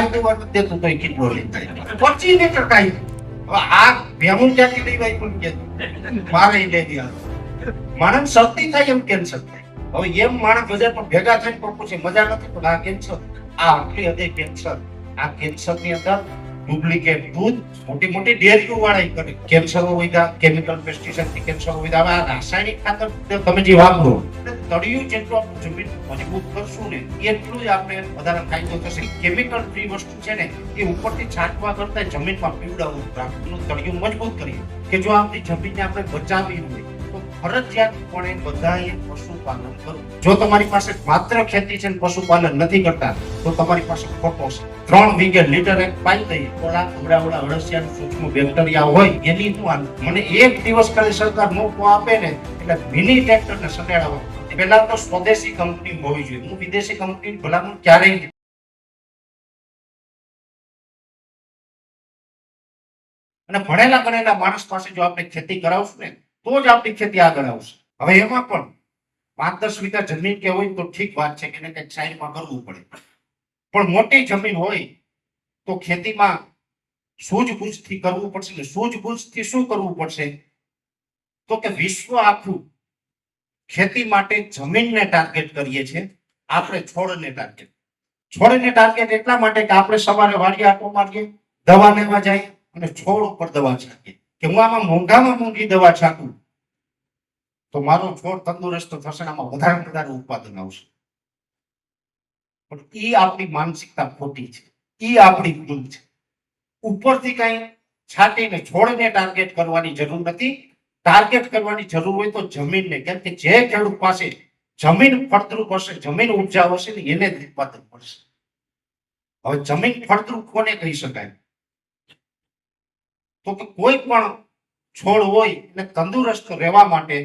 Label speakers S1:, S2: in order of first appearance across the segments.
S1: દેવા નથી દેતું તોય કેટલો લેતા પચીસ લીટર કાંઈ હવે આ ભેહું ક્યાંથી લેવાય પણ કે? મારે શરતી થાય એમ કેન્સર થાય. હવે એમ માણસ બજારમાં ભેગા થઈને પણ પૂછે, મજા નથી? પણ આ કેન્સર આ હદે કેન્સર આ કેન્સરની અંદર ડુપ્લિકેટ દૂધ, મોટી મોટી ડેરીઓ વાળા કરે. કેન્સર હોય કેમિકલ પેસ્ટિસાઇડથી કેન્સર હવે આ રાસાયણિક ખાતર તમે જે વાપરો તળિયું જેટલું આપણું જમીન મજબૂત કરશું ને એટલું જ આપણે વધારે ફાયદો થશે. કેમિકલ ફ્રી વસ્તુ છે ને, એ ઉપરથી છાંટવા કરતા જમીનમાં પીવડાવવું રાખવું તળિયું મજબૂત કરીએ. કે જો આપણી જમીનને આપણે બચાવી હોય ફરજિયાતપણે બધાએ પશુપાલન કરવું જો તમારી પાસે માત્ર ખેતી છે પશુપાલન નથી કરતા, તો તમારી પાસે ખોટો છે ત્રણ વીઘે લીટર એક પાઈ દઈએ થોડા ઉડા અળસિયાનું અળસિયા, સૂક્ષ્મ બેક્ટેરિયા હોય શું હાલ? મને એક દિવસ ખાલી સરકાર મોકો આપે ને, એટલે મિની ટ્રેક્ટર ને સડાડવા પેલા તો સ્વદેશી કંપની હોવી જોઈએ હું વિદેશી કંપની ભલામણ ક્યારેય નહીં. અને ભણેલા ગણેલા માણસ પાસે જો આપણે ખેતી કરાવશું ને તો જ આપણી ખેતી આગળ આવશે. હવે એમાં પણ પાંચ દસ વીઘા જમીન કે હોય તો ઠીક વાત છે કે એને કંઈક સાઈડમાં કરવું પડે. પણ મોટી જમીન હોય તો ખેતીમાં સૂઝબૂઝથી કરવું પડશે ને સૂઝબૂઝથી શું કરવું પડશે? તો કે વિશ્વ આખું ખેતી માટે જમીનને ટાર્ગેટ કરીએ છીએ, આપણે છોડને ટાર્ગેટ. છોડને ટાર્ગેટ એટલા માટે કે આપણે સવારે વાડી આંટો મારીએ, દવા લેવા જાય અને છોડ ઉપર દવા છાંટીએ. કે હું આમાં મોંઘામાં મોંઘી દવા છાંટું? તો મારો છોડ તંદુરસ્ત થશે આમાં વધારે વધારે ઉત્પાદન આવશે. પણ એ આપણી માનસિકતા ખોટી છે. એ આપણી ભૂલ છે. ઉપરથી કઈ છાંટીને, છોડને ટાર્ગેટ કરવાની જરૂર નથી. ટાર્ગેટ કરવાની જરૂર હોય તો જમીનને, કેમ કે જે ખેડૂત પાસે જમીન ફળદ્રુપ હશે, જમીન ઉપજાવ હશે ને એને જ ઉત્પાદન મળશે. હવે જમીન ફળદ્રુપ કોને કહી શકાય? તો કે કોઈ પણ છોડ હોય એને તંદુરસ્ત રહેવા માટે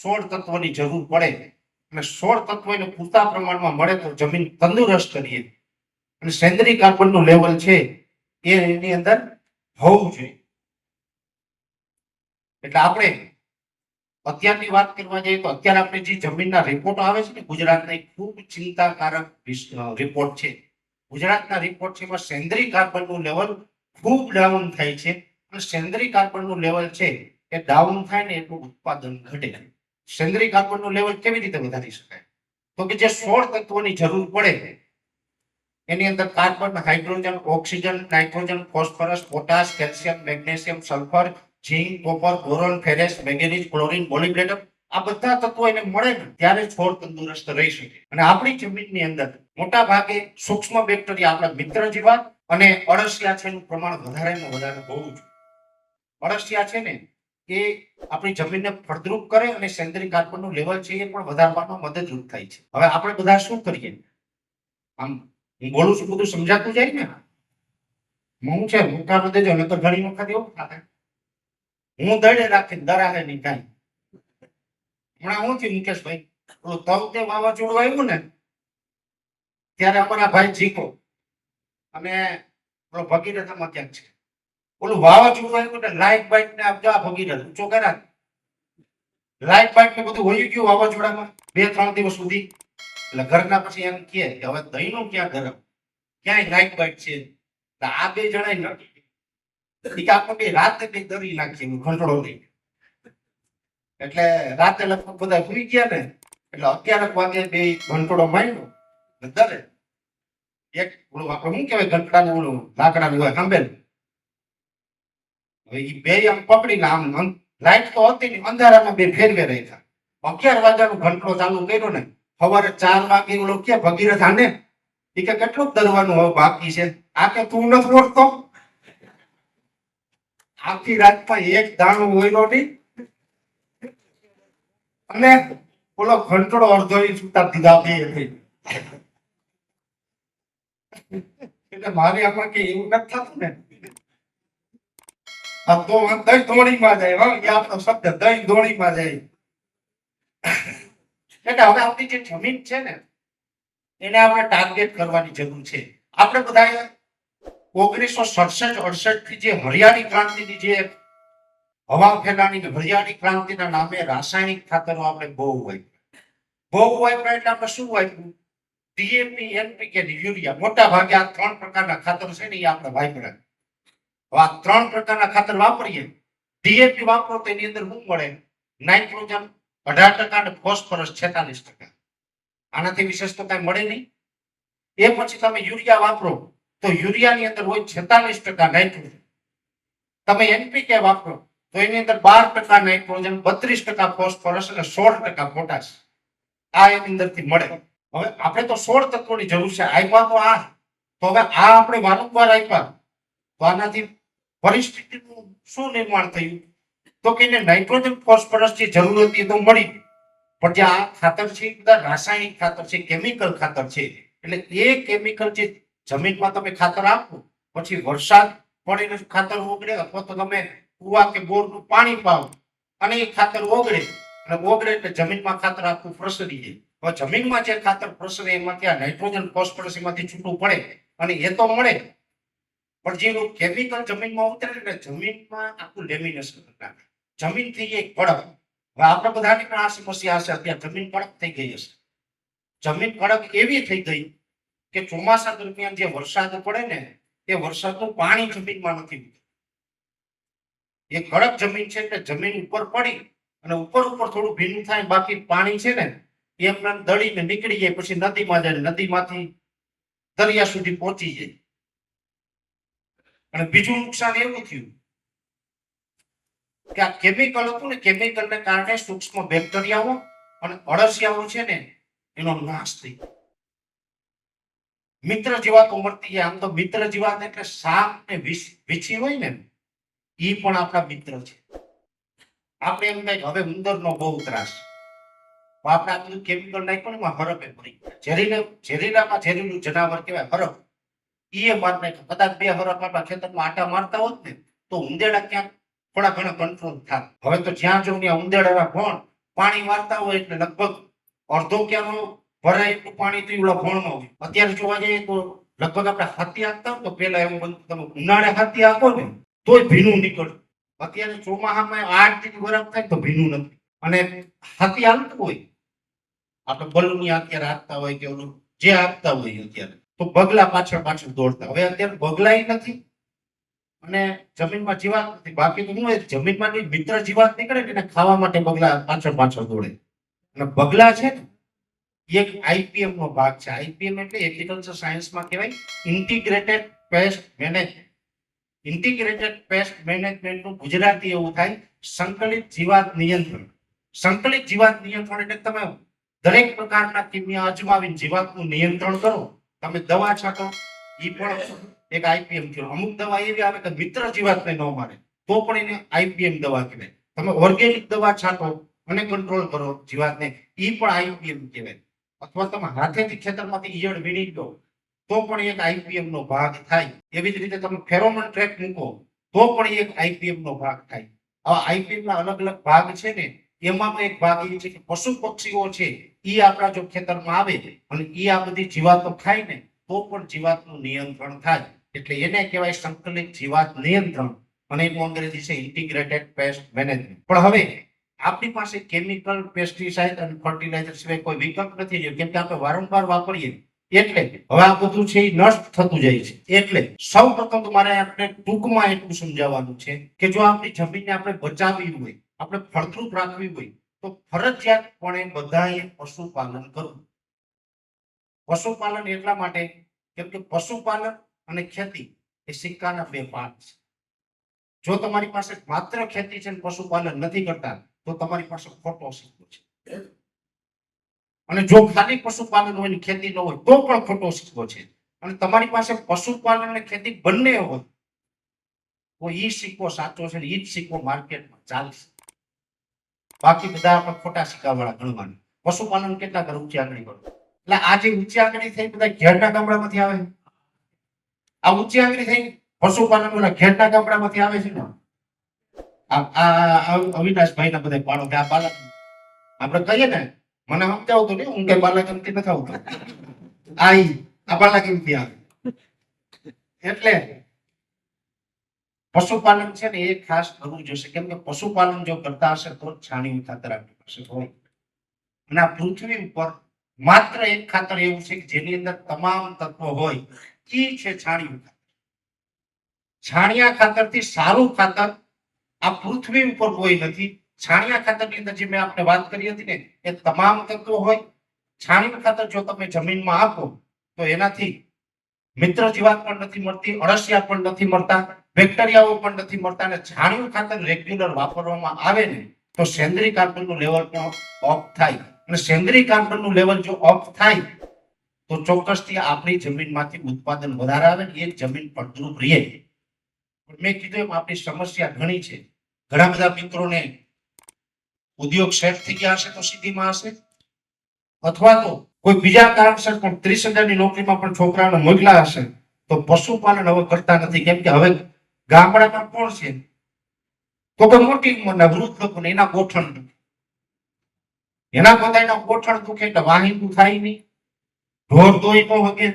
S1: સોળ તત્વની જરૂર પડે અને સોળ તત્વ એને પૂરતા પ્રમાણમાં મળે તો જમીન તંદુરસ્ત રહે. અને સેન્દ્રીય કાર્બનનું લેવલ છે એ એની અંદર હોવું જોઈએ. એટલે આપણે અત્યારની વાત કરવા જઈએ તો અત્યારે આપણે જે જમીનના રિપોર્ટ આવે છે ને, ગુજરાતના ખૂબ ચિંતાકારક રિપોર્ટ છે. ગુજરાતના રિપોર્ટ છે એમાં સેન્દ્રીય કાર્બનનું લેવલ ખૂબ ડાઉન થાય છે. અને સેન્દ્રીય કાર્બનનું લેવલ છે એ ડાઉન થાય ને એટલું ઉત્પાદન ઘટે. સેન્દ્રી કાર્બનનું લેવલ કેવી રીતે વધારી શકાય? તો કે જે સોળ તત્વોની જરૂર પડે, એની અંદર carbon, hydrogen, oxygen, nitrogen, phosphorus, potash, calcium, magnesium, sulphur zinc copper, boron, ferrous, manganese, chlorine molybdenum આ બધા તત્વો એને મળે ને ત્યારે છોડ તંદુરસ્ત રહી શકે. અને આપણી જમીનની અંદર મોટા ભાગે સૂક્ષ્મ બેક્ટેરિયા આપણા મિત્ર જીવાત અને અળસિયા છે એનું પ્રમાણ વધારેમાં વધારે હોવું જોઈએ. અળસિયા છે ને, એ આપણી જમીનને ફળદ્રુપ કરે અને સેન્દ્રિક કાર્બનનું લેવલ છે એ પણ વધારવામાં મદદરૂપ થાય છે. હવે આપણે બધા શું કરીએ? આમ, હું બોલું છું, બધું સમજાતું જાય ને? હું છે? મોટા બધે જો તો ઘણી વખત એવું થાય. હું દડે રાખીને દરાહે નહીં કાંઈ હમણાં હું થયું, મુકેશભાઈ? ઓલું તવ તે વાવાઝોડું આવ્યું ને, ત્યારે અમારા ભાઈ જીકો. અને ભગીરથ અમા ક્યાંક છે. ઓલું વાવાઝોડું આવ્યું ને લાઇટ બાઇટ ને આપજો આ ભગીરથ ઊંચો કર્યા લાઇટ બાઇટ ને બધું વહી ગયું વાવાઝોડામાં બે ત્રણ દિવસ સુધી. એટલે ઘરના પછી એમ કે હવે દહીં નું ક્યાં ગરમ? ક્યાંય લાઇટ બાઇટ છે? આ બે જણા નથી આપણે બે રાતે કઈ દરી નાખીએ ઘંટડો લઈ એટલે રાતે લગભગ બધા સુઈ ગયા ને, એટલે અગિયાર વાગે બે ઘંટડો માંડ્યો. દરે એક ઓલું આપણે શું કહેવાય, ઘંટડાનું ઓલું લાકડાનું હોય સાંભેલ હવે એ બે આમ પકડીને આમ લાઈટ તો હતી ને અંધારામાં બે ફેરવે રહ્યા અગિયાર વાગ્યાનું ઘંટડો ચાલુ કર્યો ને સવારે ચાર વાગે ઓલો કે ભગીરથ આને એ કે કેટલું દરવાનું હવે બાકી છે? આ કે તું નથી ઓળખતો આખી રાતમાં એક દાણો હોયલો નહીં? અને ઓલો ઘંટડો અડધો ઇંચ સુતા દીધા બે એટલે મારે આમાં કે એવું નથી થતું ને. આ તો દહીં ધોણીમાં જાય એ આપણો શબ્દ, દહીં ધોણીમાં જાય. એટલે હવે આપણી જે જમીન છે ને, એને આપણે ટાર્ગેટ કરવાની જરૂર છે. આપણે બધા ઓગણીસો સડસઠ, અડસઠથી જે હરિયાળી ક્રાંતિની જે હવા ફેલાની હરિયાળી ક્રાંતિના નામે રાસાયણિક ખાતરો આપણે બહુ વાપર્યા. બહુ વાપર્યા એટલે આપણે શું વાપર્યું? DAP NPK urea. મોટા ભાગે આ ત્રણ પ્રકારના ખાતરો છે ને, એ આપણે વાપર્યા. આ ત્રણ પ્રકારના ખાતર વાપરીએ ડીએપી વાપરો તો એની અંદર શું મળે? નાઇટ્રોજન અઢાર ટકા અને ફોસ્ફરસ છેતાલીસ ટકા. આનાથી વિશેષ તો કાંઈ મળે નહીં. એ પછી તમે યુરિયા વાપરો, તો યુરિયાની અંદર હોય છેતાલીસ ટકા નાઇટ્રોજન તમે એનપીકે વાપરો, તો એની અંદર બાર ટકા નાઇટ્રોજન બત્રીસ ટકા ફોસ્ફરસ અને સોળ ટકા પોટાશ આ એની અંદરથી મળે. હવે આપણે તો સોળ તત્વોની જરૂર છે. આપ્યા તો આ તો હવે આ આપણે વારંવાર આપ્યા તો આનાથી પરિસ્થિતિનું શું નિર્માણ થયું? તો કે એને નાઇટ્રોજન ફોસ્ફરસ જે જરૂર હતી તો મળી. પણ જે આ ખાતર છે બધા રાસાયણિક ખાતર છે કેમિકલ ખાતર છે. એટલે એ કેમિકલ જે જમીનમાં તમે ખાતર આપો, પછી વરસાદ પણ ને ખાતર ઓગળે, અથવા તો તમે કુવા કે બોરનું પાણી પાવ અને એ ખાતર ઓગળે. અને ઓગળે એટલે જમીનમાં ખાતર આખું પ્રસરી જાય. હવે જમીનમાં જે ખાતર પ્રસરે, એમાંથી આ નાઇટ્રોજન ફોસ્ફરસ એમાંથી છૂટું પડે. અને એ તો મળે. પણ જે કેમિકલ જમીનમાં ઉતરે ને જમીનમાં આખું લેમિનેશન નાખે. જમીન થઈ ગઈ કડક. હવે આપણે બધાને પણ આ સમસ્યા હશે, અત્યારે જમીન કડક થઈ ગઈ હશે. જમીન કડક એવી થઈ ગઈ કે ચોમાસા દરમિયાન જે વરસાદ પડે ને, એ વરસાદનું પાણી જમીનમાં નથી ઉતરતું. એ કડક જમીન છે એટલે જમીન ઉપર પડી અને ઉપર ઉપર થોડું ભીનું થાય, બાકી પાણી છે ને એમને દળીને નીકળી જાય, પછી નદીમાં જાય, નદીમાંથી દરિયા સુધી પહોંચી જાય. અને બીજું નુકસાન એવું થયું કે આ કેમિકલ હતું ને કેમિકલને કારણે સૂક્ષ્મ બેક્ટેરિયાઓ અને અળસિયાઓ છે ને, એનો નાશ થઈ. મિત્ર જીવાતો મળતી આમ તો મિત્ર જીવાત એટલે સાપ ને વીછી હોય ને એ પણ આપણા મિત્ર છે આપણે એમ કહીએ કે હવે ઉંદરનો બહુ ત્રાસ આપણે આ બધું કેમિકલ નાખ્યું ને, એમાં પડી ગયા. ઝેરીલામાં ઝેરીલું જનાવર કહેવાય હરપ એ માર નાખ્યું કદાચ બે હરફ આપણા ખેતરમાં આટા મારતા હોત ને, તો ઉંદેડા ક્યાંક થોડા ઘણા કંટ્રોલ થાય. હવે તો જ્યાં જો ત્યાં ઉંદેડા ભણ, પાણી મારતા હોય એટલે લગભગ અડધો ક્યાંનો ભરાય એટલું પાણી તો એવડા ભણમાં હોય. અત્યારે જોવા જઈએ તો લગભગ આપણે હાથી આપતા હોય તો પેલા એવું બનતું તમે ઉનાળે હાથી આપો ને, તોય ભીનું નીકળે. અત્યારે ચોમાસામાં આઠ ડિગ્રી બરફ થાય તો ભીનું નથી. અને હાથી હાલતું હોય. આપણે બલૂની અત્યારે આપતા હોય કે જે આપતા હોય અત્યારે. તો બગલા પાછળ પાછળ દોડતા. હવે અત્યારે બગલાય નથી અને જમીનમાં જીવાત નથી. બાકી તો શું જમીનમાં મિત્ર જીવાત નીકળે ને એને ખાવા માટે બગલા પાછળ પાછળ દોડે. અને બગલા છે ને એક આઈપીએમ નો ભાગ છે. આઈપીએમ એટલે એગ્રીકલ્ચર સાયન્સમાં કહેવાય integrated pest management integrated pest મેનેજમેન્ટનું Gujarati એવું થાય, સંકલિત જીવાત નિયંત્રણ. સંકલિત જીવાત નિયંત્રણ એટલે તમે દરેક પ્રકારના કિમિયા અજમાવીને જીવાતનું નિયંત્રણ કરો. તમે દવા છાંટો એ પણ એક આઈપીએમ કહેવાય અમુક દવા એવી આવે કે મિત્ર જીવાતને ન મારે, તો પણ એને આઈપીએમ દવા કહેવાય. તમે ઓર્ગેનિક દવા છાંટો અને કંટ્રોલ કરો જીવાતને એ પણ આઈપીએમ કહેવાય. અથવા તમે હાથેથી ખેતરમાંથી ઈયળ વીણી દો તો પણ એક આઈપીએમ નો ભાગ થાય. એવી જ રીતે તમે ફેરોમન ટ્રેક મૂકો, તો પણ એક આઈપીએમ નો ભાગ થાય. આવા આઈપીએમ ના અલગ અલગ ભાગ છે ને એમાં એક ભાગ એ છે કે પશુ પક્ષીઓ છે એ આપણા જો ખેતરમાં આવે અને એ આ બધી જીવાતો ખાય ને, તો પણ જીવાતનું નિયંત્રણ થાય. એટલે એને કહેવાય સંકલિત જીવાત નિયંત્રણ. અને એનું અંગ્રેજી છે ઇન્ટિગ્રેટેડ પેસ્ટ મેનેજમેન્ટ. પણ હવે આપણી પાસે કેમિકલ, પેસ્ટિસાઇડ અને ફર્ટિલાઇઝર સિવાય કોઈ વિકલ્પ નથી રહ્યો. કેમ કે આપણે વારંવાર વાપરીએ. એટલે હવે આ બધું છે એ નષ્ટ થતું જાય છે. એટલે સૌ પ્રથમ મારે આપણે ટૂંકમાં એટલું સમજાવવાનું છે કે જો આપણી જમીનને આપણે બચાવવી હોય આપણે ફળદ્રુપ રાખવી હોય તો ફરજિયાતપણે બધાએ પશુપાલન કરવું. પશુપાલન એટલા માટે કેમ કે પશુપાલન અને ખેતી એ સિક્કાના બે પાઠ છે. જો તમારી પાસે માત્ર ખેતી છે પશુપાલન નથી કરતા, તો તમારી પાસે ખોટો સિક્કો છે. અને જો ખાલી પશુપાલન હોય ને ખેતી ન હોય, તો પણ ખોટો સિક્કો છે. અને તમારી પાસે પશુપાલન અને ખેતી બંને હોય, તો એ સિક્કો સાચો છે એ જ સિક્કો માર્કેટમાં ચાલશે. બાકી બધા આપણે ખોટા સિક્કા વાળા ગણવાના. પશુપાલન કેટલા કરે ઊંચી આંગળી કરો એટલે આ જે ઊંચી આંગળી થઈ બધા ઘેરના ગામડામાંથી આવે આ ઊંચી આંગળી થઈ પશુપાલન બધા ઘેરના ગામડામાંથી આવે છે ને? આ અવિનાશભાઈ ના બધા પાડો કે આ બાલક આપણે કહીએ ને, મને સમજાવતો નહીં, હું કઈ બાલક એમથી નથી આવતો. આ આ બાલક એમથી આવે. એટલે પશુપાલન છે ને એ ખાસ કરવું જોશે. કેમ કે પશુપાલન જો કરતા હશે તો જ ખાતર આપણી પાસે હોય. અને આ પૃથ્વી ઉપર માત્ર એક ખાતર એવું છે કે જેની અંદર તમામ તત્વો હોય એ છે છાણિયું ખાતર. છાણિયા ખાતરથી સારું ખાતર આ પૃથ્વી ઉપર કોઈ નથી. છાણિયા ખાતરની અંદર જે મેં આપણે વાત કરી હતી ને, એ તમામ તત્વો હોય. છાણિયું ખાતર જો તમે જમીનમાં આપો, તો એનાથી મિત્ર જીવાત પણ નથી મળતી, અળસિયા પણ નથી મળતા. બેક્ટેરિયાઓ પણ નથી મળતા અને છાણિયું ખાતર રેગ્યુલર વાપરવામાં આવે ને, તો સેન્દ્રિય કાર્બનનું લેવલ પણ ઓફ થાય. અને સેન્દ્રિય કાર્બનનું લેવલ જો ઓફ થાય, તો ચોક્કસથી આપણી જમીનમાંથી ઉત્પાદન વધારે આવે ને એ જમીન ફળદ્રુપ રહે. મેં કીધું એમ, આપણી સમસ્યા ઘણી છે. ઘણા બધા મિત્રોને ઉદ્યોગ સેટ થઈ ગયા હશે તો સિટીમાં હશે. અથવા તો કોઈ બીજા કારણસર પણ ત્રીસ હજારની નોકરીમાં પણ છોકરાઓને મોકલા હશે, તો પશુપાલન હવે કરતા નથી. કેમ કે હવે ગામડામાં કોણ છે? તો કે મોટી ઉંમરના વૃદ્ધ લોકો એના ગોઠણ દુખે. એના પોતાના ગોઠણ દુખે એટલે વાહિંદુ થાય નહીં. ઢોર ધોઈ તો હગે.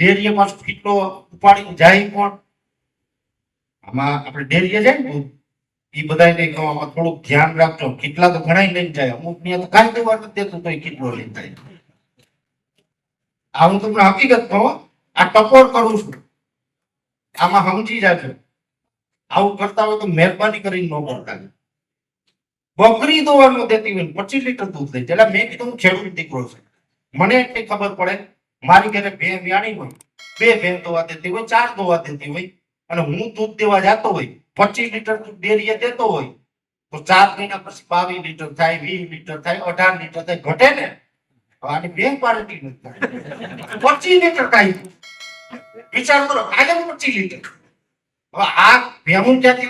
S1: ડેરીએ પાછું કેટલો ઉપાડી જાય પણ આમાં આપણે ડેરીએ જાય ને એ બધાને આમાં થોડુંક ધ્યાન રાખજો. કેટલા તો ઘણા લઈને જાય. અમુકની તો કાંઈ દેવા નથી દેતું તો કેટલો લઈને જાય. આ હું તમને હકીકત કહું આ ટકોર કરું છું? આમાં સમજી જાજો. આવું કરતા હોય તો મહેરબાની કરીને ન કરતા બકરી દોવાનું દેતી હોય પચીસ લીટર દૂધ દે એટલે મેં કીધું હું ખેડૂત દીકરો છે. મને એટલી ખબર પડે? મારી ઘરે બે વ્યાણી હોય. બે ભેં દોવા દેતી હોય, ચાર દોવા દેતી હોય. અને હું દૂધ દેવા જતો હોય, પચીસ લીટર દૂધ ડેરીએ દેતો હોય, તો ચાર મહિના પછી બાવીસ લીટર થાય, વીસ લીટર થાય, અઢાર લીટર થાય, ઘટે ને? આની બે પાર્ટી નથી પચીસ લીટર કાંઈ વિચાર કરો આજે પચીસ લીટર. આ ભેમું ક્યાંથી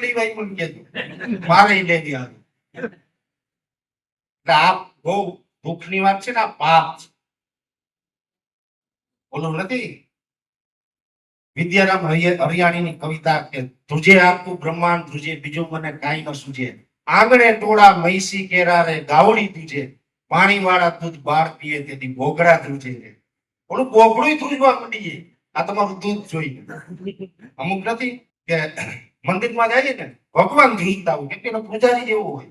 S1: કવિતા કે, ધ્રુજે આખું બ્રહ્માંડ, ધ્રુજે બીજું મને કાંઈ ન સૂજે આંગણે ટોળા મૈસી કેરા રે ગાવડી ધ્રુજે. પાણી વાળા દૂધ બાળ પીએ તેથી બોગડા ધ્રુજે. ઓલું બોગડું ધ્રુજવા માંડી જાય આ તમારું દૂધ જોઈએ. અમુક નથી? કે મંદિરમાં જાય ને, ભગવાન ગીતા હોય એટલે પૂજારી જેવો હોય.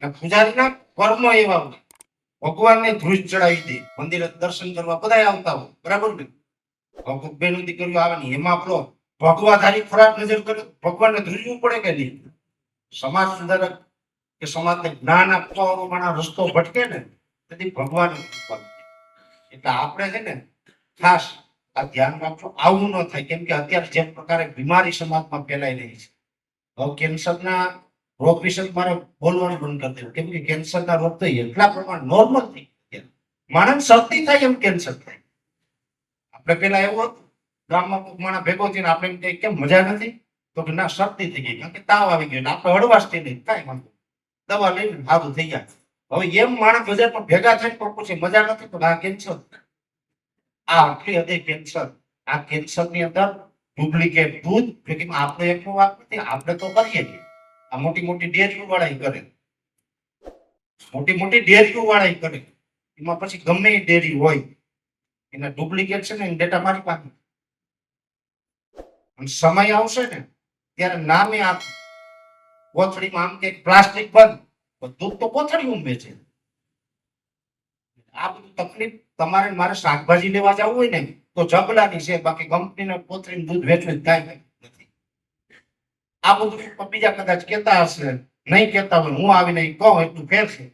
S1: પૂજારી પૂજારીના કર્મ એવા હોય. ભગવાનને ધ્રુજ ચડાવી દે, મંદિરે દર્શન કરવા બધા આવતા હોય. બરાબર ને કર્યું બેનું દીકરીઓ આવે ને, એમાં પેલો ભગવાધારી ખોરાક નજર કરે ભગવાન ભગવાનને ધ્રુજવું પડે કે નહીં? સમાજ સુધારક કે સમાજને જ્ઞાન આપતો માણસ રસ્તો ભટકે ને, તેથી ભગવાન એટલે આપણે છે ને, ખાસ આ ધ્યાન રાખજો આવું ન થાય કેમ કે અત્યારે જે પ્રકારે બીમારી સમાજમાં ફેલાઈ રહી છે. હવે કેન્સરના રોગ વિશે મારે બોલવાનું બંધ કરી દેવું. કેમ કે કેન્સરના રોગ તો એટલા પ્રમાણ નોર્મલ થઈ ગયા માણસ શરદી થાય એમ કેન્સર થાય. આપણે પેલા એવું હતું ગામમાં માણસ ભેગો થઈને આપણે એમ કહીએ, કેમ મજા નથી? તો કે ના શરદી થઈ ગઈ. કારણ કે તાવ આવી ગયો આપણે હળવાશ થઈ નહીં કાંઈ વાંધો દવા લઈને સારું થઈ ગયા હવે એમ માણસ બજારમાં ભેગા થઈને પણ પૂછે મજા નથી તો આ કેન્સર આ આટલી હદે કેન્સર. આ કેન્સરની અંદર ડુપ્લિકેટ દૂધ ભેગી આપણે એકનું વાત નથી આપણે તો કરીએ છીએ. આ મોટી મોટી ડેરીઓ વાળા કરે. મોટી મોટી ડેરીઓ વાળા કરે. એમાં પછી ગમે એ ડેરી હોય, એના ડુપ્લિકેટ છે ને ડેટા મારી પાસે અને સમય આવશે ને, ત્યારે નામે આપ કોથળીમાં આમ કે પ્લાસ્ટિક બંધ. બધું તો કોથળી ઉમે છે. આ બધું તકલીફ તમારે મારે શાકભાજી લેવા જવું હોય ને, તો જબલાની છે, બાકી કંપનીને કોથળીનું દૂધ વેચવું કાંઈ નથી. આ બધું બીજા કદાચ કહેતા હશે, નહીં કહેતા હોય, હું આવીને કહું એટલું ફેરશે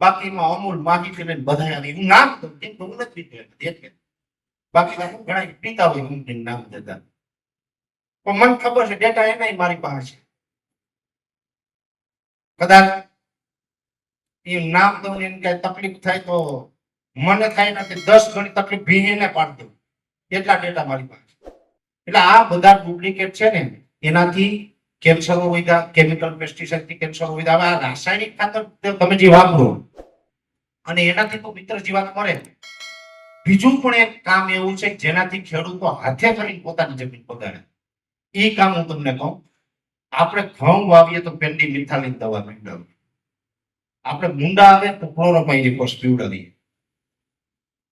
S1: બાકીમાં અમૂલ માહિતી લઈને બધા આવી. હું નામ દઉં કે હું નથી બાકી ઘણા પીતા હોય કંપની નામ દેતા પણ મને ખબર છે ડેટા એના મારી પાસે કદાચ એ નામ દઉં એને કઈ તકલીફ થાય તો મને થાય નથી દસ ગણી તકલીફ ભીને પાડી દઉં. એટલા ડેટા મારી પાસે એટલે આ બધા ડુપ્લિકેટ છે ને, એનાથી કેન્સરો વધ્યા કેમિકલ પેસ્ટિસાઇડથી કેન્સર વધ્યા હવે આ રાસાયણિક ખાતર તમે જે વાપરો, અને એનાથી તો મિત્ર જીવાત મળે બીજું પણ એક કામ એવું છે જેનાથી ખેડૂતો હાથે કરીને પોતાની જમીન બગાડે એ કામ હું તમને કહું, આપણે ઘઉં વાવીએ તો પેન્ડી મિથાલીન દવા પીવડાવીએ આપણે મુંડા આવે તો ક્લોરોપાયરીફોસ પીવડાવીએ.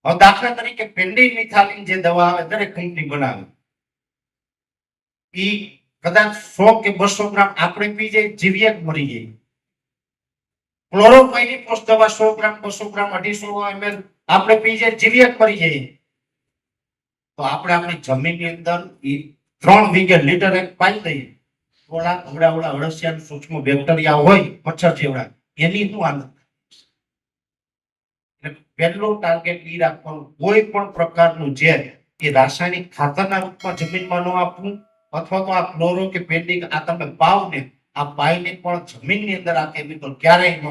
S1: હવે દાખલા તરીકે પેન્ડી મિથાલીન જે દવા આવે, દરેક કંપની બનાવે. ઈ કદાચ સો કે બસો ગ્રામ આપણે પી જાય જીવીએ મરી જાય. ક્લોરોપાઇનિફોસ દવા સો ગ્રામ, બસો ગ્રામ, અઢીસો એમએલ આપણે પી જાય જીવીએ મરી જઈએ તો આપણે આપણી જમીનની અંદર ઈ ત્રણ વીઘે લીટર એક પાઈ દઈએ. થોડા થોડા ઓલા અળસિયા સૂક્ષ્મ બેક્ટેરિયા હોય મચ્છર જેવડા એની શું એટલે પહેલું ટાર્ગેટ એ રાખવાનું. કોઈ પણ પ્રકારનું ઝેર એ રાસાયણિક ખાતરના રૂપમાં જમીનમાં ન આપવું અથવા તો આ ક્લોરો કે પેન્ડિક આ તમે પાવને આ પાઈને પણ જમીનની અંદર આ કેમિકલ ક્યારેય ન.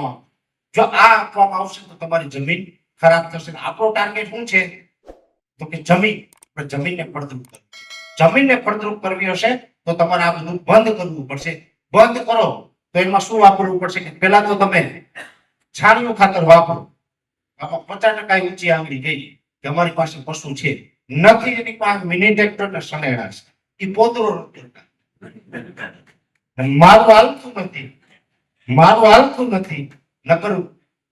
S1: જો આ આપવામાં આવશે તો તમારી જમીન ખરાબ થશે. આપણો ટાર્ગેટ શું છે? તો કે જમીન. જમીનને ફળદ્રુપ કરવી. જમીનને ફળદ્રુપ કરવી હશે તો તમારે આ બધું બંધ કરવું પડશે. બંધ કરો. તો એમાં શું વાપરવું પડશે કે પહેલા તો તમે છાણિયું ખાતર વાપરો. આમાં પચાસ ટકા ઊંચી આંગળી ગઈ કે અમારી પાસે પશુ છે. નથી એની પાસે મિની ટ્રેક્ટર ને સનેડા છે. એ પોતરો મારું હાલતું નથી. મારું હાલતું નથી. નકર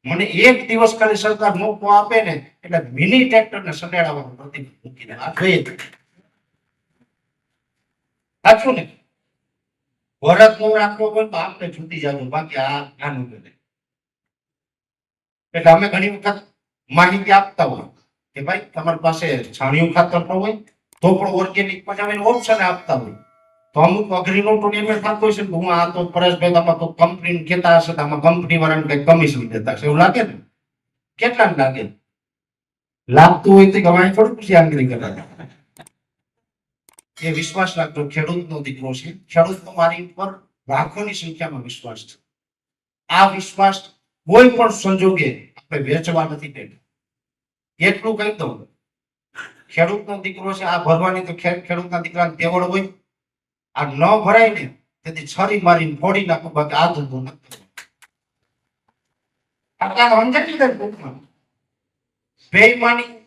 S1: મને એક દિવસ ખાલી સરકાર મોકો આપે ને, એટલે મિની ટ્રેક્ટર ને સનેડાવાનું પ્રતિબંધ મૂકીને આ જોઈએ જ. સાચું ને? વરતનું રાખવો હોય તો આપણે છૂટી જવું બાકી આ આનું બને એટલે અમે ઘણી વખત માહિતી આપતા હોય કે ભાઈ, તમારી પાસે છાણિયું ખાતર ન હોય, તો પણ ઓર્ગેનિક પણ અમે ઓપ્શન આપતા હોય. તો અમુક અઘરી નોટો ને થતો હોય છે હું આ તો પરેશભાઈ આમાં તો કંપની કહેતા હશે, તો આમાં કંપની વાળાને કઈ કમિશન દેતા હશે. એવું લાગે ને? કેટલા લાગે? લાગતું હોય તો અમારે થોડું પછી આંગળી કરે એ વિશ્વાસ રાખજો, ખેડૂતનો દીકરો છે. ખેડૂતનો મારી ઉપર લાખોની સંખ્યામાં વિશ્વાસ છે. આ વિશ્વાસ કોઈ પણ સંજોગે આપણે વેચવા નથી દેતા. એટલું કહી દઉં. ખેડૂતનો દીકરો છે, આ ભરવાની તો ખેડૂતના દીકરાને તેવડ હોય. આ ન ભરાય ને, તેથી છરી મારીને ફોડી નાખો, બાકી આ ધંધો નથી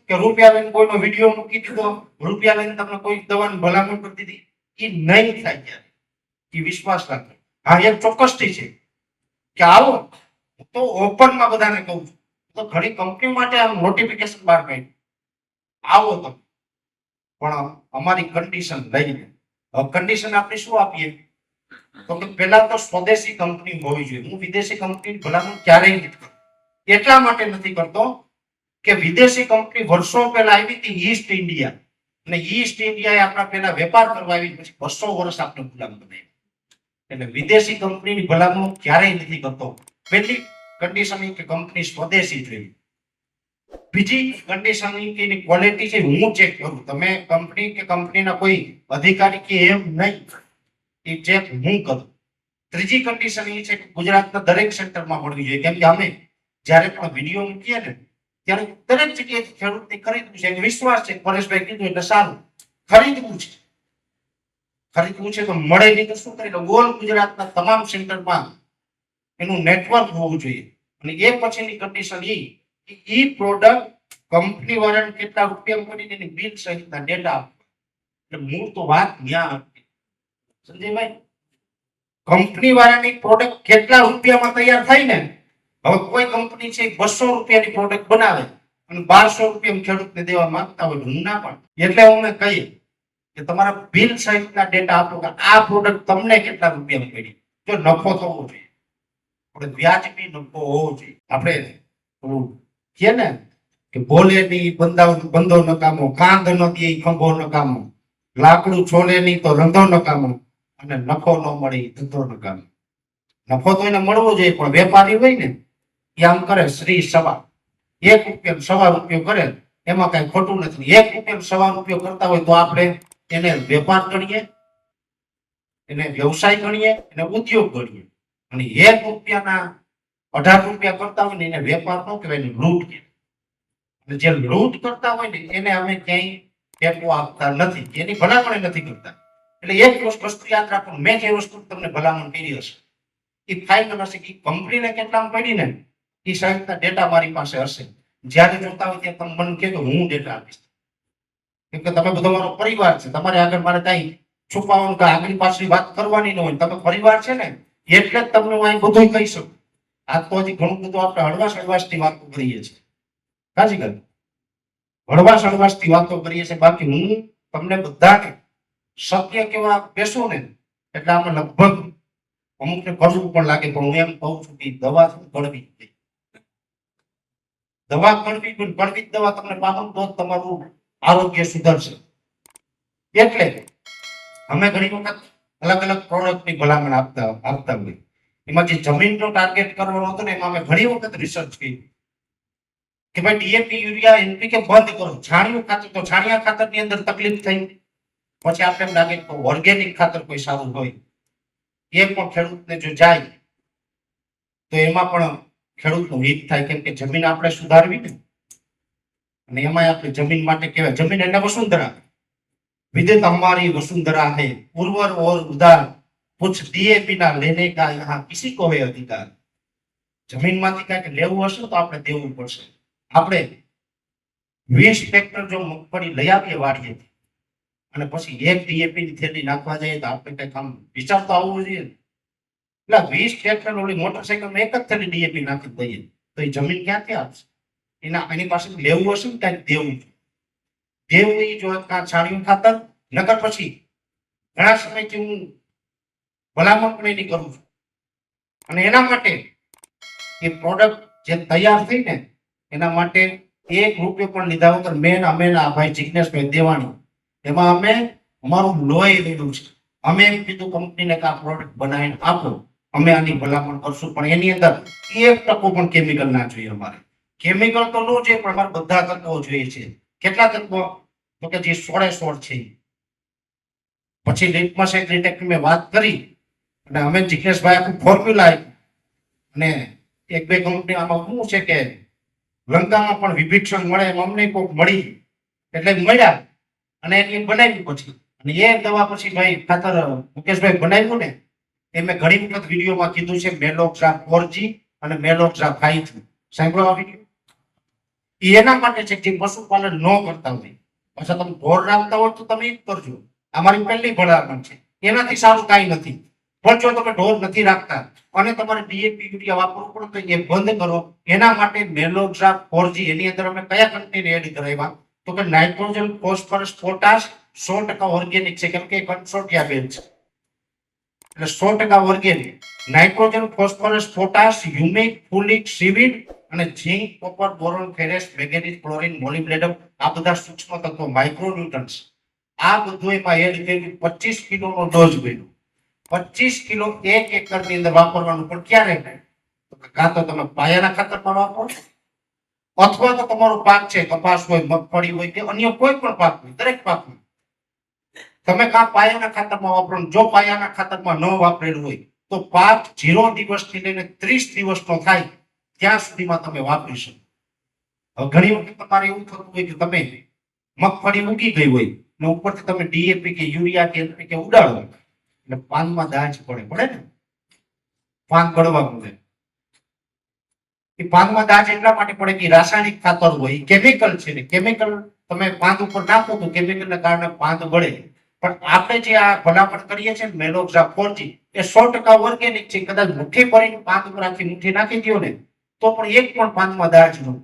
S1: કે રૂપિયા લઈને કોઈનો વીડિયો મૂકી દીધો, રૂપિયા લઈને તમને કોઈ દવાની ભલામણ કરી દીધી એ નહીં થાય ત્યારે એ વિશ્વાસ રાખો હા એક ચોક્કસથી છે. કે આવો તો ઓપનમાં બધાને કહું છું. તો ઘણી કંપની માટે નોટિફિકેશન બહાર કાઢ્યું. આવો તમે. પણ અમારી કન્ડિશન લઈને કન્ડિશન આપણે શું આપીએ? તો કે તો સ્વદેશી કંપની હોવી જોઈએ. હું વિદેશી કંપની ભલામણ ક્યારેય નથી કરતો. એટલા માટે નથી કરતો કે વિદેશી કંપની વર્ષો પહેલા આવી હતી ઈસ્ટ ઇન્ડિયા અને ઈસ્ટ ઇન્ડિયાએ આપણા પહેલા વેપાર કરવા આવી પછી બસો વર્ષ આપણે ગુલામ બનાવ્યા. એટલે વિદેશી કંપનીની ભલામણ ક્યારેય નથી કરતો. પહેલી કન્ડિશન એ કે કંપની સ્વદેશી જોઈએ બીજી કન્ડિશનિંગ એની ક્વોલિટી છે, હું ચેક કરું. તમે કંપની કે કંપનીના કોઈ અધિકારી કે એમ નહીં, એ ચેક હું કરું. ત્રીજી કન્ડિશન એ છે કે ગુજરાતના દરેક સેન્ટરમાં મળવી જોઈએ. કેમ કે અમે જ્યારે પણ વીડિયો મૂકીએ ને, ત્યારે દરેક જગ્યાએ ખેડૂતને ખરીદવું છે. વિશ્વાસ છે પરેશભાઈ કીધું એટલે સારું. ખરીદવું છે. ખરીદવું છે તો મળે નહીં તો શું કરી લો ઓલ ગુજરાતના તમામ સેન્ટરમાં એનું નેટવર્ક હોવું જોઈએ. અને એ પછીની કન્ડિશન એ ઈ પ્રોડક્ટ કંપની વાળાને કેટલા રૂપિયા કરીને એની બિલ સહિતના ડેટા એટલે મૂળ તો વાત ત્યાં સંજયભાઈ કંપની વાળાની પ્રોડક્ટ કેટલા રૂપિયામાં તૈયાર થાય ને? હવે કોઈ કંપની છે બસો રૂપિયાની પ્રોડક્ટ બનાવે અને બારસો રૂપિયા ખેડૂતને દેવા માંગતા હોય હું ના પણ એટલે અમે કહીએ કે તમારા બિલ સહિતના ડેટા આપો કે આ પ્રોડક્ટ તમને કેટલા રૂપિયામાં મળી. જો નફો થવો જોઈએ. આપણે વ્યાજબી નફો હોવો જોઈએ. આપણે પેલું ને કે બોલે નહીં, બંધાવ, બંધો નકામો કાંધ ન દે, ખંભો નકામો લાકડું છોલે નહીં તો રંધો નકામો અને નફો ન મળે, ધંધો નકામો નફો તો એને મળવો જોઈએ, પણ વેપારી હોય ને, એ આમ કરે શ્રી સવા એક રૂપિયા સવા રૂપિયો કરે, એમાં કઈ ખોટું નથી. એક રૂપિયા સવા રૂપિયો કરતા હોય તો આપણે એને વેપાર ગણીએ, એને વ્યવસાય ગણીએ, એને ઉદ્યોગ ગણીએ. અને એક રૂપિયાના અઢાર રૂપિયા કરતા હોય ને એને વેપાર ન કહેવાય, એને લૂંટ કહેવાય. જે લૂંટ કરતા હોય ને, એને અમે ક્યાંય ટેકો આપતા નથી, એની ભલામણ નથી કરતા. એટલે એક વસ્તુ યાદ રાખો, મેં જે વસ્તુ તમને ભલામણ કરી હશે, એ ફાઇનલ હશે કે કંપનીને કેટલામાં પડી ને, એ સાહેબના ડેટા મારી પાસે હશે. જ્યારે જોતા હોય ત્યારે તમે મને કહેજો, હું ડેટા આપીશ. કેમ કે તમે બધો મારો પરિવાર છે, તમારે આગળ મારે કઈ છુપાવવાનું કે આગળ પાછળ વાત કરવાની ન હોય. તમે પરિવાર છે ને એટલે જ તમને હું બધું કહી શકું. આ તો હજી ઘણું બધું આપણે હળવાશ હળવાશથી વાતો કરીએ છીએ. સાચી ਗੱਲ હળવાશ હળવાશથી વાતો કરીએ છીએ. બાકી હું તમને બધાને સત્ય કેવા બેસો ને, એટલે આમાં લગભગ અમુકને કરવું પણ લાગે, પણ હું એમ કહું છું કે દવા કડવી જ. દવા કડવી પણ કડવી દવા તમને પામો તો તમારું આરોગ્ય સુધરશે. એટલે અમે ઘણી વખત અલગ અલગ પ્રોડક્ટની ભલામણ આપતા આપતા હોય. એમાં જે જમીનનો ટાર્ગેટ કરવાનો હતો ને, એમાં અમે ઘણી વખત રિસર્ચ કરી. કે ભાઈ ડીએપી યુરિયા એનપીકે બંધ કરો. છાણિયું ખાતર તો છાણિયા ખાતરની અંદર તકલીફ થઈ. પછી આપણે એમ લાગે કે ઓર્ગેનિક ખાતર કોઈ સારું હોય. એ પણ ખેડૂતને જો જાય, તો એમાં પણ ખેડૂતનું હિત થાય. કેમ કે જમીન આપણે સુધારવી ને. અને એમાં આપણે જમીન માટે કહેવાય. જમીન એટલે વસુંધરા. વિદ્યુત हमारी वसुंधरा है उर्वर और उदार कुछ डीएपी ना लेने का यहाँ किसी को है अधिकार જમીનમાંથી કાંઈક લેવું હશે તો આપણે દેવું પડશે આપણે વીસ ટ્રેક્ટર જો મગફળી લઈ આવીએ વાડીએ અને પછી એક ડીએપી ની થેલી નાખવા જઈએ તો આપણે કઈક આમ વિચાર તો આવવો જોઈએ ને. એટલે વીસ ટ્રેક્ટર ઓલી મોટરસાયકલ એક જ થેલી ડીએપી નાખી દઈએ તો એ જમીન ક્યાંથી આવશે એના એની પાસે લેવું હશે ને કાંઈક દેવું દેવું એ જો કાં છાણિયું ખાતર, નકર પછી ઘણા સમયથી હું ભલામણ પણ એની કરું છું. અને એના માટે એ પ્રોડક્ટ જે તૈયાર થઈ ને, એના માટે એક રૂપિયો પણ લીધા વગર મેન અમે ને ભાઈ જિજ્ઞેશભાઈ દેવાનું એમાં અમે અમારું લોહી લીધું છે. અમે એમ કીધું કંપનીને કે આ પ્રોડક્ટ બનાવીને આપો, અમે આની ભલામણ કરશું. પણ એની અંદર એક ટકો પણ કેમિકલ ના જોઈએ અમારે. કેમિકલ તો ન જોઈએ, પણ અમારે બધા તત્વો જોઈએ છે. કેટલા તત્વો? તો કે જે સોળે સોળ છે. પછી લીટમસ એક ડિટેક્ટની મેં વાત કરી. અને અમે જિજ્ઞેશભાઈ આખું ફોર્મ્યુલા અને એક બે કંપની આમાં શું છે કે લંકામાં પણ વિભીક્ષણ મળે એમ અમને કોઈક મળી. એટલે મળ્યા. અને એની બનાવી પછી અને એ દવા પછી ભાઈ ખાતર, મુકેશભાઈ બનાવ્યું ને, એ મેં ઘણી વખત વિડીયોમાં કીધું છે મેલોક્સા ફોરજી અને મેલોક્સા ફાઈવ સાંભળો આ વીડિયો. ઈ એના માટે છે જે પશુપાલન ન કરતા હોય, પાછા તમે ઢોર રાખતા હોય તો તમે એ કરજો. અમારી પહેલી ભલામણ છે. એનાથી સારું કાંઈ નથી. પણ જો તમે ઢોર નથી રાખતા અને તમારે ડીએપી યુરિયા વાપરવું પડે તો એ બંધ કરો. એના માટે મેલોક્સા ફોરજી, એની અંદર અમે કયા કંપનીને એડ કરાવ્યા? તો કે નાઇટ્રોજન, ફોસ્ફરસ, પોટાશ સો ટકા ઓર્ગેનિક છે. કેમ કે કન્સોર્ટિયા બેન છે. એટલે સો ટકા organic nitrogen phosphorus potash humic fulvic seaweed અને zinc copper boron ferrous magnetic chlorine molybdenum આ બધા સૂક્ષ્મ તત્વો માઇક્રોન્યુટન્સ આ બધું એમાં એડ કરી પચીસ કિલોનો ડોઝ બન્યો પચીસ કિલો એક એકરની અંદર વાપરવાનું પણ ક્યારે કાં તો તમે પાયાના ખાતરમાં વાપરો, અથવા તો તમારો પાક છે, કપાસ હોય, મગફળી હોય કે અન્ય કોઈ પણ પાક હોય, દરેક પાકમાં તમે કા પાયાના ખાતરમાં વાપરો જો પાયાના ખાતરમાં ન વાપરેલું હોય, તો પાક જીરો દિવસથી લઈને ત્રીસ દિવસનો થાય, ત્યાં સુધીમાં તમે વાપરી શકો. ઘણી વખત તમારે એવું થતું હોય કે તમે મગફળી ઉગી ગઈ હોય, ને ઉપરથી તમે ડીએપી કે યુરિયા કે NPK ઉડાડો, એટલે પાનમાં દાજ પડે પડે ને? પાન ગળવા મળે એ પાનમાં દાજ એટલા માટે પડે કે રાસાયણિક ખાતર હોય કેમિકલ છે ને, કેમિકલ તમે પાંદ ઉપર નાખો તો કેમિકલના કારણે પાંદ બળે પણ આપણે જે આ ભલામણ કરીએ છીએ મેલોક્ઝા ફોરજી, એ સો ટકા ઓર્ગેનિક છે. કદાચ મુઠ્ઠી ભરીને પાંદ ઉપર આખી મુઠ્ઠી નાખી દો ને, તો પણ એક પણ પાંદમાં દાજ ન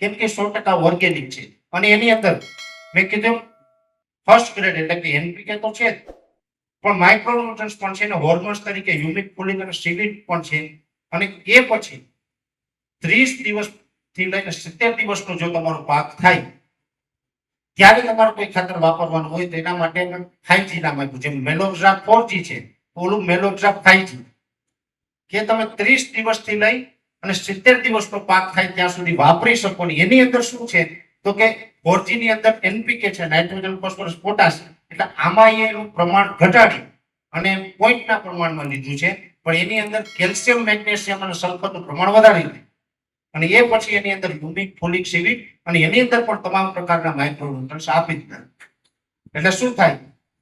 S1: કેમ કે સો ટકા ઓર્ગેનિક છે. અને એની અંદર મેં કીધું ફર્સ્ટ ગ્રેડ એટલે કે એનપીકે તો છે પણ માઇક્રોન્યુટ્રન્સ પણ છે ને હોર્મોન્સ તરીકે હ્યુમિક ફુલિંગ અને સિવિટ પણ છે. અને એ પછી ત્રીસ દિવસથી લઈને સિત્તેર દિવસનો જો તમારો પાક થાય ત્યારે તમારું કોઈ ખાતર વાપરવાનું હોય તો એના માટે ફાઈવજી નામ આપ્યું. જેમ મેલોક્ઝા ફોરજી છે, ઓલું મેલોક્ઝા ફાઈવજી કે તમે ત્રીસ દિવસથી લઈ અને સિત્તેર દિવસનો પાક થાય ત્યાં સુધી વાપરી શકો ને. એની અંદર શું છે? તો કે ફોરજી ની અંદર એનપીકે છે નાઇટ્રોજન ફોસ્ફરસ પોટાશ એટલે આમાં એનું પ્રમાણ ઘટાડી અને પોઈન્ટના પ્રમાણમાં લીધું છે. પણ એની અંદર કેલ્શિયમ, મેગ્નેશિયમ અને સલ્ફરનું પ્રમાણ વધારી દીધું અને એ પછી એની અંદર યુમિક ફોલિક, સિવિક અને એની અંદર પણ તમામ પ્રકારના માઇક્રોન્યુટ્રન્સ આપી દીધા. એટલે શું થાય?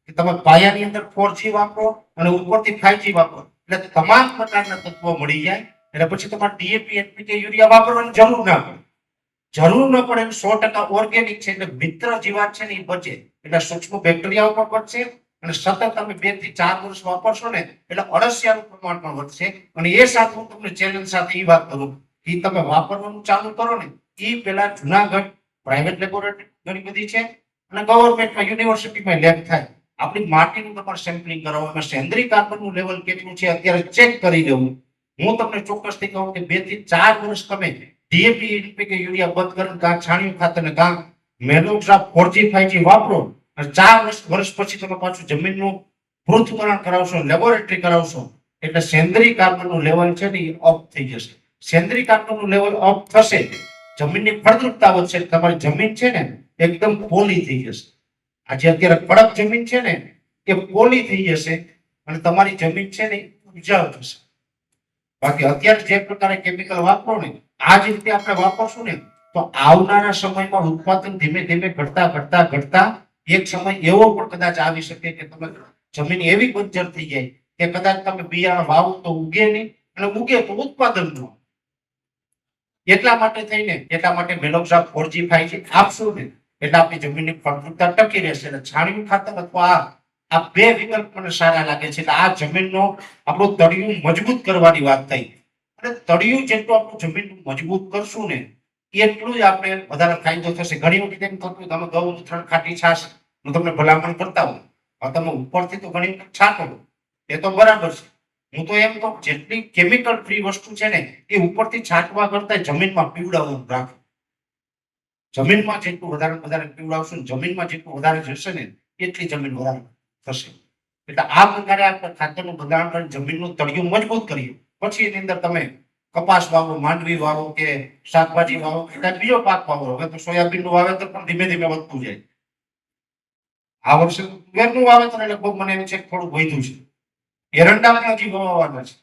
S1: કે તમે પાયાની અંદર ફોર વાપરો અને ઉપરથી ફાઈવ વાપરો. એટલે તમામ પ્રકારના તત્વો મળી જાય. એટલે પછી તમારે ડીએપી એનપીકે યુરિયા વાપરવાની જરૂર ના પડે. જરૂર ન પડે એમ સો ટકા ઓર્ગેનિક છે એટલે મિત્ર જીવાત છે ને એ બચે. એટલે સૂક્ષ્મ બેક્ટેરિયાઓ પણ બચશે અને સતત તમે બેથી ચાર વર્ષ વાપરશો ને એટલે અળસિયાનું પ્રમાણ પણ વધશે. અને એ સાથે હું તમને ચેલેન્જ સાથે એ વાત કરું કે તમે વાપરવાનું ચાલુ કરો ને એ પેલા જુનાગઢ પ્રાઇવેટ લેબોરેટરી ઘણી બધી છે અને ગવર્મેન્ટમાં યુનિવર્સિટીમાં લેબ થાય. આપણી માટીનું તમારે સેમ્પલિંગ કરાવો, એમાં સેન્દ્રીય કાર્બનનું લેવલ કેટલું છે અત્યારે ચેક કરી લેવું હું તમને ચોક્કસથી કહું કે બેથી ચાર વર્ષ તમે ડીએપી એનપીકે યુરિયા બંધ કરીને કાં છાણિયું ખાતર ને કાં મેલોગ્રાફ ફોરજી ફાઈવજી વાપરો અને ચાર વર્ષ વર્ષ પછી તમે પાછું જમીનનું પૃથ્થકરણ કરાવશો લેબોરેટરી કરાવશો. એટલે સેન્દ્રીય કાર્બનનું લેવલ છે ને એ ઓફ થઈ જશે. સેન્દ્રીય કાર્બનનું લેવલ ઓફ થશે જમીનની ફળદ્રુપતા વધશે, તમારી જમીન છે ને એકદમ પોલી થઈ જશે આજે અત્યારે કડક જમીન છે ને એ પોલી થઈ જશે અને તમારી જમીન છે ને ઉપજાવ થશે બાકી અત્યારે જે પ્રકારે કેમિકલ વાપરો ને, આ જ રીતે આપણે વાપરશું ને, તો આવનારા સમયમાં ઉત્પાદન ધીમે ધીમે ઘટતા ઘટતા ઘટતા એક સમય એવો પણ કદાચ આવી શકે કે તમે જમીન એવી બંજર થઈ જાય કે કદાચ તમે બિયારણ વાવો તો ઉગે નહીં અને ઉગે તો ઉત્પાદન ન. એટલા માટે થઈને, એટલા માટે મેલોક્સાપ ફોરજી ફાઈવજી આપશું ને એટલે આપણી જમીનની ફળદ્રુપતા ટકી રહેશે અને છાણિયું ખાતર અથવા આ બે વિકલ્પ મને સારા લાગે છે. એટલે આ જમીનનો આપણું તળિયું મજબૂત કરવાની વાત થઈ. અને તળિયું જેટલું આપણું જમીન મજબૂત કરશું ને, એટલું જ આપણે વધારે ફાયદો થશે. ઘણી વખત એમ થતું તમે ગૌ ત્રણ ખાટી છાશ, હું તમને ભલામણ કરતા હોઉં. તમે ઉપરથી તો ઘણી વખત છાંટો એ તો બરાબર છે. હું તો એમ કહું, જેટલી કેમિકલ ફ્રી વસ્તુ છે ને, એ ઉપરથી છાંટવા કરતા જમીનમાં પીવડાવવાનું રાખો. જમીનમાં જેટલું વધારે વધારે પીવડાવશું ને, જમીનમાં જેટલું વધારે જશે ને, એટલી જમીન વધારે થશે. એટલે આ પ્રકારે આપણે ખાતરનું બંધારણ કરી જમીનનું તળિયું મજબૂત કરીએ. પછી એની અંદર તમે કપાસ વાવો, માંડવી વાવો કે શાકભાજી વાવો કે બીજો પાક વાવો. હવે તો સોયાબીનનું વાવેતર પણ ધીમે ધીમે વધતું જાય. આ વર્ષે તુવેરનું વાવેતર બહુ મને એમ છે થોડું વધ્યું છે. એરંડા પણ હજી વાવવાના છે.